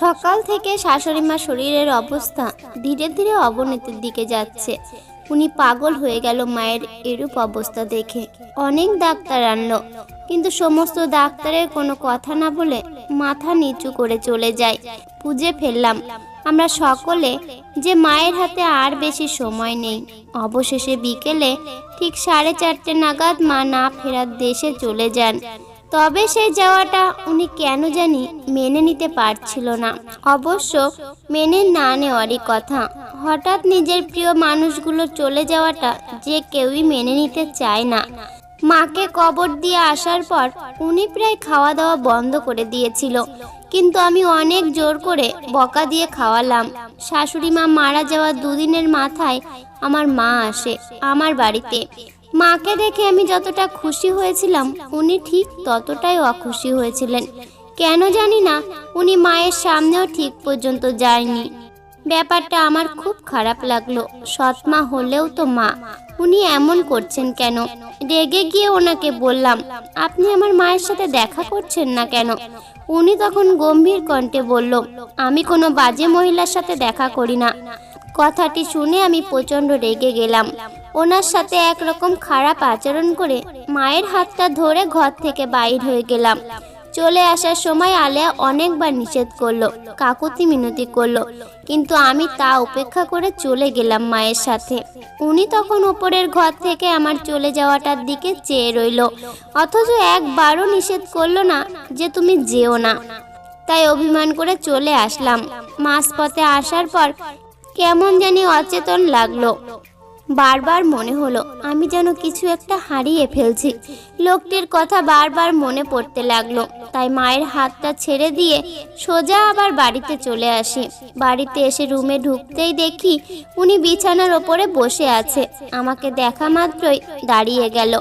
সকাল থেকে শাশুড়ি মা শরীরের অবস্থা ধীরে ধীরে অবনতির দিকে যাচ্ছে। উনি পাগল হয়ে গেল মায়ের এরূপ অবস্থা দেখে। অনেক ডাক্তার আনলো, কিন্তু সমস্ত ডাক্তারের কোনো কথা না বলে মাথা নিচু করে চলে যায়। বুঝে ফেললাম, আমরা সকলে যে মায়ের হাতে আর বেশি সময় নেই। অবশেষে বিকেলে ঠিক সাড়ে চারটে নাগাদ মা না ফেরার দেশে চলে যান। তবে সে যাওয়াটা উনি কেন জানি মেনে নিতে পারছিল না। অবশ্য মেনে না নেওয়ারই কথা। হঠাৎ নিজের প্রিয় মানুষগুলো চলে যাওয়াটা যে কেউই মেনে নিতে চায় না। মাকে কবর দিয়ে আসার পর উনি প্রায় খাওয়া দাওয়া বন্ধ করে দিয়েছিল। কিন্তু আমি অনেক জোর করে বকা দিয়ে খাওয়ালাম। শাশুড়ি মা মারা যাওয়া দুদিনের মাথায় আমার মা আসে আমার বাড়িতে। মাকে দেখে আমি যতটা খুশি হয়েছিলাম, উনি ঠিক ততটাই অখুশি হয়েছিলেন। কেন জানি না, উনি মায়ের সামনেও ঠিক পর্যন্ত যায়নি। ব্যাপারটা আমার খুব খারাপ লাগল। সৎমা হলেও তো মা। উনি এমন করছেন কেন? রেগে গিয়ে ওনাকে বললাম, আপনি আমার মায়ের সাথে দেখা করছেন না কেন? উনি তখন গম্ভীর কণ্ঠে বলল, আমি কোনো বাজে মহিলার সাথে দেখা করি না। কথাটি শুনে আমি প্রচণ্ড রেগে গেলাম। ওনার সাথে একরকম খারাপ আচরণ করে মায়ের হাতটা ধরে ঘর থেকে বাইর হয়ে গেলাম। চলে আসার সময় আলেয়া অনেকবার নিষেধ করল, কাকুতি মিনতি করল, কিন্তু আমি তা উপেক্ষা করে চলে গেলাম মায়ের সাথে। উনি তখন ওপরের ঘর থেকে আমার চলে যাওয়াটার দিকে চেয়ে রইল, অথচ একবারও নিষেধ করল না যে তুমি যেও না। তাই অভিমান করে চলে আসলাম। মাঝপথে আসার পর কেমন জানি অচেতন লাগল। বারবার মনে হলো, আমি যেন কিছু একটা হারিয়ে ফেলছি। লোকটির কথা বারবার মনে পড়তে লাগল। তাই মায়ের হাতটা ছেড়ে দিয়ে সোজা আবার বাড়িতে চলে আসি। বাড়িতে এসে রুমে ঢুকতেই দেখি উনি বিছানার ওপরে বসে আছে। আমাকে দেখা মাত্রই দাঁড়িয়ে গেল।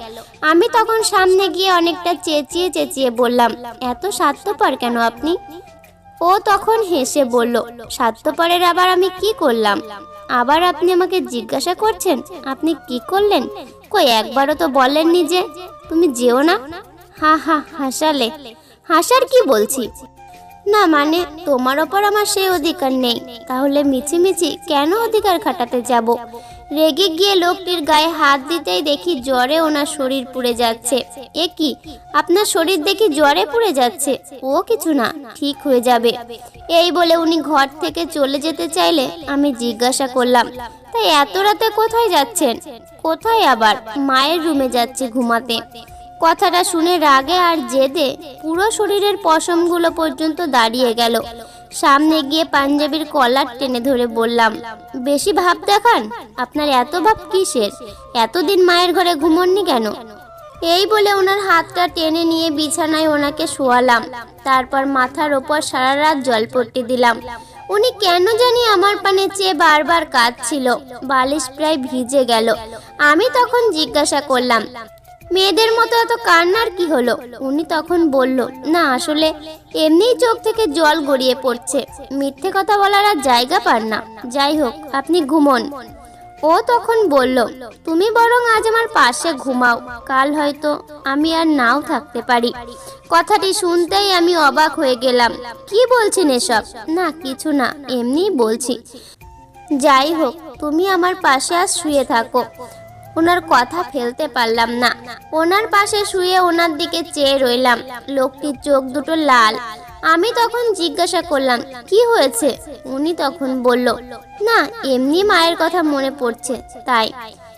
আমি তখন সামনে গিয়ে অনেকটা চেঁচিয়ে চেঁচিয়ে বললাম, এত স্বার্থপর কেন আপনি? ও তখন হেসে বলল স্বার্থপরের আবার আমি কি করলাম? আবার আপনি আমাকে জিজ্ঞাসা করছেন, আপনি কি করলেন? কই, একবারও তো বলেননি যে, তুমি যেও না? হা হা, হাসালে। হাসার কি বলছি? না মানে তোমার ওপর আমার সেই অধিকার নেই। তাহলে মিছিমিছি কেন অধিকার খাটাতে যাব? রেগে গিয়ে লোকটির গায়ে হাত দিতেই দেখি জ্বরে ওনার শরীর পুড়ে যাচ্ছে। এ কি? আপনার শরীর দেখি জ্বরে পুড়ে যাচ্ছে? ও কিছু না, ঠিক হয়ে যাবে। এই বলে উনি ঘর থেকে চলে যেতে চাইলে আমি জিজ্ঞাসা করলাম, তাই এত রাতে কোথায় যাচ্ছেন? কোথায় আবার? মায়ের রুমে যাচ্ছে ঘুমাতে। কথাটা শুনে রাগে আর জেদে পুরো শরীরের পশমগুলো পর্যন্ত দাঁড়িয়ে গেল। সামনে গিয়ে পাঞ্জাবির কলার টেনে ধরে বললাম, বেশি ভাব দেখান? আপনার এত ভাব কিসের? এতদিন মায়ের ঘরে ঘুমননি কেন? এই বলে ওনার হাতটা টেনে নিয়ে বিছানায় ওনাকে শোয়ালাম। তারপর মাথার ওপর সারা রাত জলপট্টি দিলাম। উনি কেন জানি আমার পানে চেয়ে বারবার কাঁদছিল। বালিশ প্রায় ভিজে গেল। আমি তখন জিজ্ঞাসা করলাম মেয়েদের মতো এত কান্নার কি হলো? উনি তখন বলল, না, আসলে এমনিই চোখ থেকে জল গড়িয়ে পড়ছে। মিথ্যে কথা বলার আর জায়গা পান না। যাই হোক, আপনি ঘুমন। ও তখন বলল, তুমি বরং আজ আমার পাশে ঘুমাও। কাল হয়তো আমি আর নাও থাকতে পারি। কথাটি শুনতেই আমি অবাক হয়ে গেলাম। কি বলছেন এসব? না, কিছু না, এমনিই বলছি। যাই হোক, তুমি আমার পাশে আজ শুয়ে থাকো। ওনার কথা ফেলতে পারলাম না। ওনার পাশে শুয়ে ওনার দিকে চেয়ে রইলাম। লোকটির চোখ দুটো লাল। আমি তখন জিজ্ঞাসা করলাম, কি হয়েছে? উনি তখন বলল, না, এমনি মায়ের কথা মনে পড়ছে, তাই।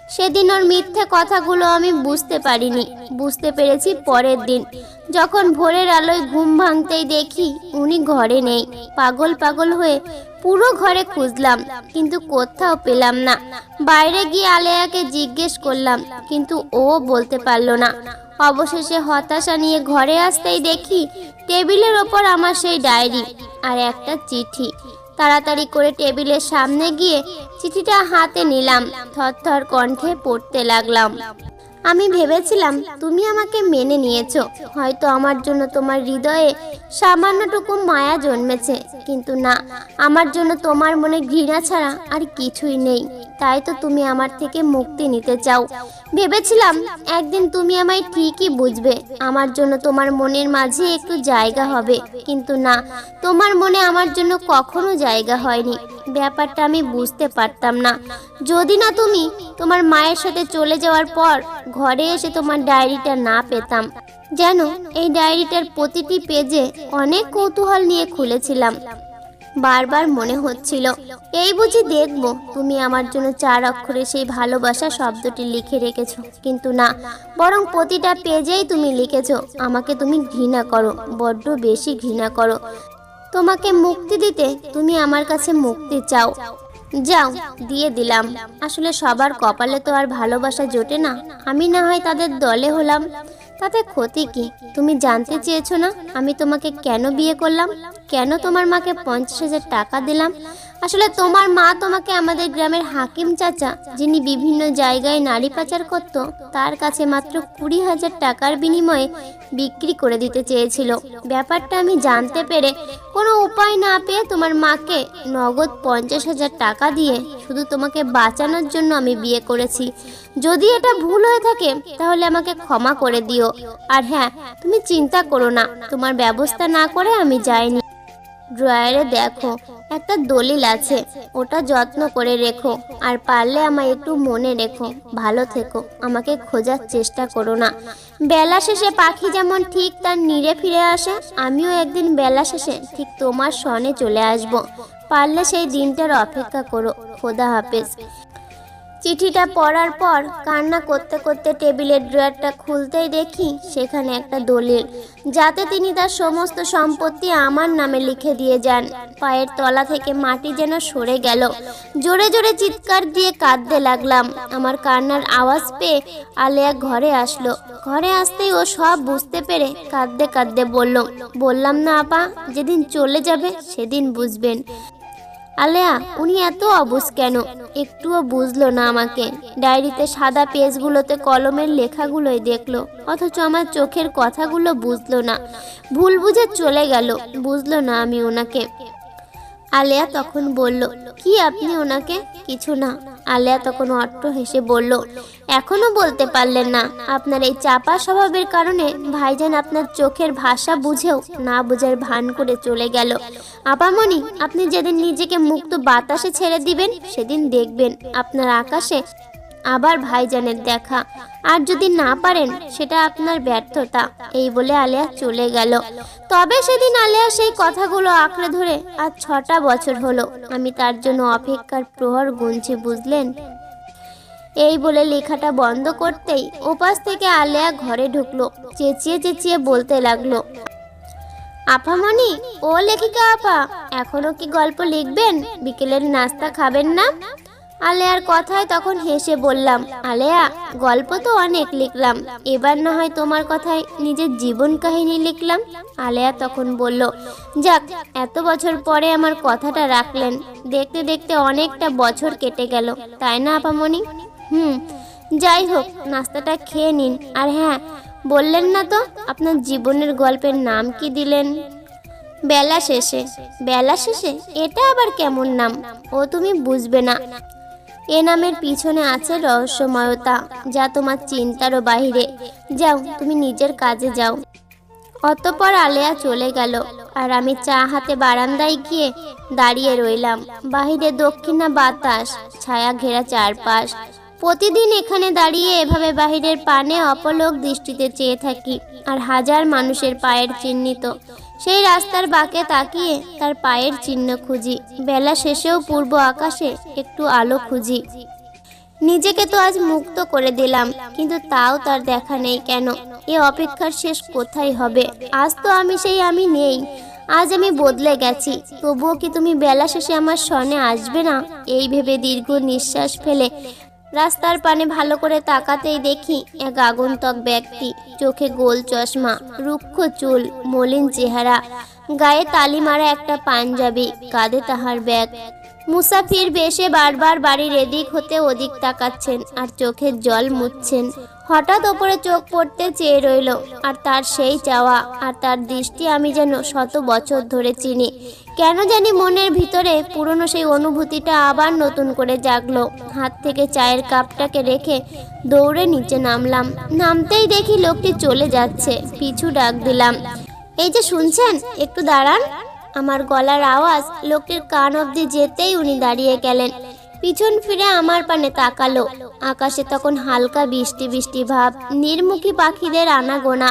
সেদিন ওর মিথ্যে কথাগুলো আমি বুঝতে পারিনি। বুঝতে পেরেছি পরের দিন। যখন ভোরের আলোয় ঘুম ভাঙতেই দেখি উনি ঘরে নেই। পাগল পাগল হয়ে পুরো ঘরে খুঁজলাম, কিন্তু কোথাও পেলাম না। বাইরে গিয়ে আলেয়াকে জিজ্ঞেস করলাম, কিন্তু ও বলতে পারল না। অবশেষে হতাশা নিয়ে ঘরে আসতেই দেখি টেবিলের ওপর আমার সেই ডায়েরি আর একটা চিঠি। তাড়াতাড়ি করে টেবিলের সামনে গিয়ে চিঠিটা হাতে নিলাম, থরথর কণ্ঠে পড়তে লাগলাম। আমি ভেবেছিলাম, তুমি আমাকে মেনে নিয়েছো। হয়তো আমার জন্য তোমার হৃদয়ে সামান্যটুকু মায়া জন্মেছে। কিন্তু না, আমার জন্য তোমার মনে ঘৃণা ছাড়া আর কিছুই নেই। তাই তো তুমি আমার থেকে মুক্তি নিতে চাও। ভেবেছিলাম একদিন তুমি আমায় ঠিকই বুঝবে। আমার জন্য তোমার মনের মাঝে একটু জায়গা হবে। কিন্তু না, তোমার মনে আমার জন্য কখনো জায়গা হয়নি। ব্যাপারটা আমি বুঝতে পারতাম না। যদি না তুমি তোমার মায়ের সাথে চলে যাওয়ার পর ঘরে এসে তোমার ডায়েরিটা না পেতাম। যেন এই ডায়েরিটার প্রতিটি পেজে অনেক কৌতূহল নিয়ে খুলেছিলাম। বারবার মনে হচ্ছিল, এই বুঝি দেখব, তুমি আমার জন্য চার অক্ষরে সেই ভালোবাসা শব্দটি লিখে রেখেছো। কিন্তু না, বরং প্রতিটা পেজেই তুমি লিখেছো, আমাকে তুমি ঘৃণা করো, বড্ড বেশি ঘৃণা করো। তোমাকে মুক্তি দিতে তুমি আমার কাছে মুক্তি চাও। যাও, দিয়ে দিলাম। আসলে সবার কপালে তো আর ভালোবাসা জোটে না। আমি না হয় তাদের দলে হলাম। তাতে ক্ষতি কি? তুমি জানতে চেয়েছো না? আমি তোমাকে কেন বিয়ে করলাম? কেন তোমার মাকে পঞ্চাশ হাজার টাকা দিলাম? আসলে তোমার মা তোমাকে আমাদের গ্রামের হাকিম চাচা, যিনি বিভিন্ন জায়গায় নারী পাচার করত, তার কাছে মাত্র কুড়ি হাজার টাকার বিনিময়ে বিক্রি করে দিতে চেয়েছিল। ব্যাপারটা আমি জানতে পেরে কোনো উপায় না পেয়ে তোমার মাকে নগদ পঞ্চাশ হাজার টাকা দিয়ে শুধু তোমাকে বাঁচানোর জন্য আমি বিয়ে করেছি। যদি এটা ভুল হয়ে থাকে, তাহলে আমাকে ক্ষমা করে দিও। আর হ্যাঁ তুমি চিন্তা করো না, তোমার ব্যবস্থা না করে আমি যাইনি। ড্রয়ারে দেখো, একটা দলিল আছে। ওটা যত্ন করে রেখো। আর পারলে আমায় একটু মনে রেখো। ভালো থেকো। আমাকে খোঁজার চেষ্টা করো না। বেলা শেষে পাখি যেমন ঠিক তার নিরে ফিরে আসে, আমিও একদিন বেলা শেষে ঠিক তোমার সনে চলে আসব। পারলে সেই দিনটার অপেক্ষা করো। খোদা হাফেজ। চিঠিটা পড়ার পর কান্না করতে করতে টেবিলের ড্রয়ারটা খুলতেই দেখি সেখানে একটা দলিল, যাতে তিনি তার সমস্ত সম্পত্তি আমার নামে লিখে দিয়ে যান। পায়ের তলা থেকে মাটি যেন সরে গেল। জোরে জোরে চিৎকার দিয়ে কাঁদতে লাগলাম। আমার কান্নার আওয়াজ পেয়ে আলেয়া ঘরে আসলো। ঘরে আসতেই ও সব বুঝতে পেরে কাঁদতে কাঁদতে বলল, বললাম না আপা, যেদিন চলে যাবে সেদিন বুঝবেন। আলেয়া, উনি এত অবুজ কেন? একটুও বুঝলো না আমাকে। ডায়েরিতে সাদা পেজগুলোতে কলমের লেখাগুলোই দেখল, অথচ আমার চোখের কথাগুলো বুঝলো না। ভুল বুঝে চলে গেল, বুঝলো না আমি ওনাকে। আলেয়া তখন বলল, কি আপনি ওনাকে? কিছু না। আলেয়া তখন অট্ট হেসে বলল, এখনও বলতে পারলেন না। আপনার এই চাপা স্বভাবের কারণে ভাইজান আপনার চোখের ভাষা বুঝেও না বুঝার ভান করে চলে গেল। আপামনি, আপনি যেদিন নিজেকে মুক্ত বাতাসে ছেড়ে দিবেন, সেদিন দেখবেন আপনার আকাশে আবার ভাইজানের দেখা। আর যদি না পারেন, সেটা আপনার ব্যর্থতা, এই বলে আলেয়া চলে গেল। তবে সেদিন আলেয়া সেই কথাগুলো আঁকড়ে ধরে আর ছটা বছর হলো, আমি তার জন্য অপেক্ষার প্রহর গুনছি, বুঝলেন? এই বলে লেখাটা বন্ধ করতেই ওপাশ থেকে আলেয়া ঘরে ঢুকলো, চেঁচিয়ে চেঁচিয়ে বলতে লাগল আপামনি ও লেখিকা আপা, এখনও কি গল্প লিখবেন? বিকেলের নাস্তা খাবেন না? আলেয়ার কথায় তখন হেসে বললাম, আলেয়া, গল্প তো অনেক লিখলাম। এবার না হয় তোমার কথায় নিজের জীবন কাহিনী লিখলাম? আলেয়া তখন বলল, যাক, এত বছর পরে আমার কথাটা রাখলেন। দেখতে দেখতে অনেকটা বছর কেটে গেল, তাই না আপামনি? হুম, যাই হোক, নাস্তাটা খেয়ে নিন। আর হ্যাঁ বললেন না তো, আপনার জীবনের গল্পের নাম কি দিলেন? বেলা শেষে। বেলা শেষে? এটা আবার কেমন নাম? ও, তুমি বুঝবে না। এ নামের পিছনে আছে রহস্যময়তা, যা তোমার চিন্তারও বাহিরে। যাও, তুমি নিজের কাজে যাও। অতপর আলেয়া চলে গেল, আর আমি চা হাতে বারান্দায় গিয়ে দাঁড়িয়ে রইলাম। বাহিরে দক্ষিণা বাতাস, ছায়া ঘেরা চারপাশ। প্রতিদিন এখানে দাঁড়িয়ে এভাবে বাহিরের পানে অপলোক দৃষ্টিতে চেয়ে থাকি, আর হাজার মানুষের পায়ের চিহ্নিত। সেই রাস্তার বাঁকে তাকিয়ে তার পায়ের চিহ্ন খুঁজি। বেলা শেষেও পূর্ব আকাশে একটু আলো খুঁজি। নিজেকে তো আজ মুক্ত করে দিলাম, কিন্তু তাও তার দেখা নেই কেন? এ অপেক্ষার শেষ কোথায় হবে? আজ তো আমি সেই আমি নেই। আজ আমি বদলে গেছি। তবুও কি তুমি বেলা শেষে আমার সনে আসবে না? এই ভেবে দীর্ঘ নিঃশ্বাস ফেলে রাস্তার পানে ভালো করে তাকাতেই দেখি এক আগন্তক ব্যক্তি, চোখে গোল চশমা, রুক্ষ চুল, মলিন চেহারা, গায়ে তালি মারা একটা পাঞ্জাবি, কাঁধে তাহার ব্যাগ। মুসাফির বেশে বারবার বাড়ির এদিক হতে ওদিক তাকাচ্ছেন আর চোখের জল মুছছেন। হঠাৎ ওপরে চোখ পড়তে চেয়ে রইল, আর তার সেই চাওয়া, আর তার দৃষ্টি আমি যেন শত বছর ধরে চিনি। কেন জানি মনের ভিতরে পুরনো সেই অনুভূতিটা আবার নতুন করে জাগলো। হাত থেকে চায়ের কাপটাকে রেখে দৌড়ে নিচে নামলাম। নামতেই দেখি লোকটি চলে যাচ্ছে। পিছু ডাক দিলাম, এই যে শুনছেন? একটু দাঁড়ান। আমার গলার আওয়াজ লোকটির কান অবধি যেতেই উনি দাঁড়িয়ে গেলেন। পিছন ফিরে আমার পানে তাকালো। আকাশে তখন হালকা বৃষ্টি বৃষ্টি ভাব, নির্মুখী পাখিদের আনাগোনা।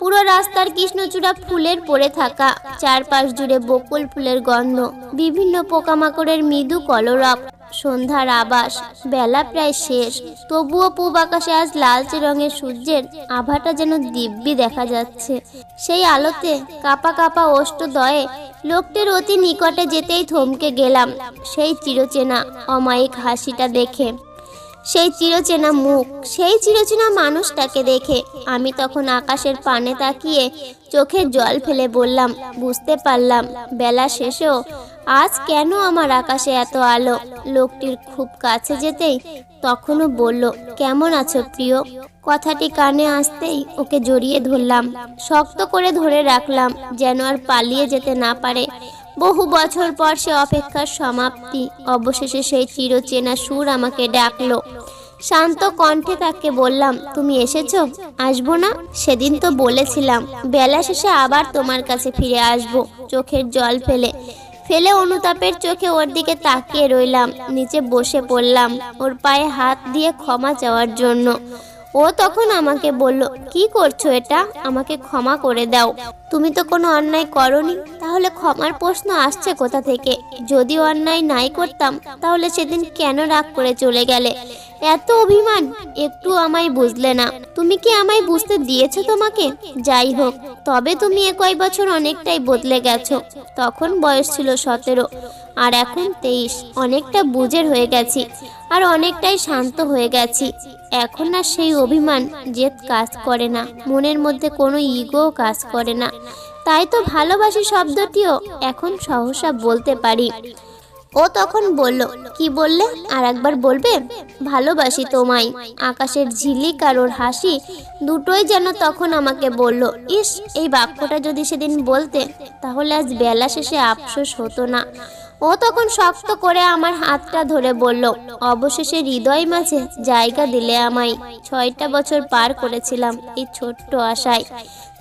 পুরো রাস্তার কৃষ্ণচূড়া ফুলের পড়ে থাকা, চারপাশ জুড়ে বকুল ফুলের গন্ধ, বিভিন্ন পোকামাকড়ের মৃদু কলরব, সন্ধ্যার আবাস, বেলা প্রায় শেষ, তবুও পূব আকাশে আজ লালচে রঙের সূর্যের আভাটা যেন দিব্যি দেখা যাচ্ছে। সেই আলোতে কাপা কাপা অষ্টদয়ে লোকটির অতি নিকটে যেতেই থমকে গেলাম সেই চিরচেনা, অমায়িক হাসিটা দেখে। সেই চিরচেনা মুখ, সেই চিরচেনা মানুষটাকে দেখে আমি তখন আকাশের পানে তাকিয়ে চোখে জল ফেলে বললাম, বুঝতে পারলাম, বেলা শেষেও আজ কেন আমার আকাশে এত আলো? লোকটির খুব কাছে যেতেই তখনও বলল, কেমন আছো প্রিয়? কথাটি কানে আসতেই ওকে জড়িয়ে ধরলাম, শক্ত করে ধরে রাখলাম, যেন আর পালিয়ে যেতে না পারে। বহু বছর পর সে অপেক্ষার সমাপ্তি। অবশেষে সেই চিরচেনা সুর আমাকে ডাকলো। শান্ত কণ্ঠে তাকে বললাম, তুমি এসেছ? আসব না? সেদিন তো বলেছিলাম, বেলা শেষে আবার তোমার কাছে ফিরে আসব। চোখের জল ফেলে ফেলে অনুতাপের চোখে ওর দিকে তাকিয়ে রইলাম, নিচে বসে পড়লাম, ওর পায়ে হাত দিয়ে ক্ষমা চাওয়ার জন্য। ও তখন আমাকে বলল, কি করছ এটা? আমাকে ক্ষমা করে দাও। তুমি তো কোনো অন্যায় করনি, তাহলে ক্ষমার প্রশ্ন আসছে কোথা থেকে? যদি অন্যায় নাই করতাম, তাহলে সেদিন কেন রাগ করে চলে গেলে? এত অভিমান, একটু আমায় বুঝলে না। তুমি কি আমায় বুঝতে দিয়েছ তোমাকে? যাই হোক, তবে তুমি এ কয় বছর অনেকটাই বদলে গেছো। তখন বয়স ছিল সতেরো, আর এখন তেইশ। অনেকটা বুঝের হয়ে গেছি, আর অনেকটাই শান্ত হয়ে গেছি। এখন আর সেই অভিমান জেদ কাজ করে না, মনের মধ্যে কোনো ইগোও কাজ করে না। তাই তো ভালোবাসি শব্দটিও এখন সহসা বলতে পারি। ও তখন বলল, কি বললে? আর একবার বলবে? ভালোবাসি তোমায়। আকাশের ঝিলিক আর ওর হাসি দুটোই যেন তখন আমাকে বলল, ইস, এই বাক্যটা যদি সেদিন বলতে, তাহলে আজ বেলা শেষে আফসোস হতো না। ও তখন শক্ত করে আমার হাতটা ধরে বলল, অবশেষে হৃদয় মাঝে জায়গা দিলে আমায়। ছয়টা বছর পার করেছিলাম এই ছোট্ট আশায়।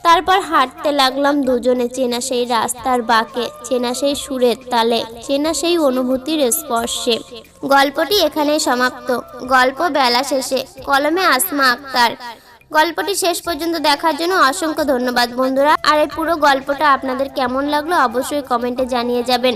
তারপর হাঁটতে লাগলাম দুজনে, চেনা সেই রাস্তার বাঁকে, চেনা সেই সুরের তালে, চেনা সেই অনুভূতির স্পর্শে। গল্পটি এখানেই সমাপ্ত। গল্প বেলা শেষে, কলমে আসমা আক্তার। গল্পটি শেষ পর্যন্ত দেখার জন্য অসংখ্য ধন্যবাদ বন্ধুরা। আর এই পুরো গল্পটা আপনাদের কেমন লাগল অবশ্যই কমেন্টে জানিয়ে যাবেন।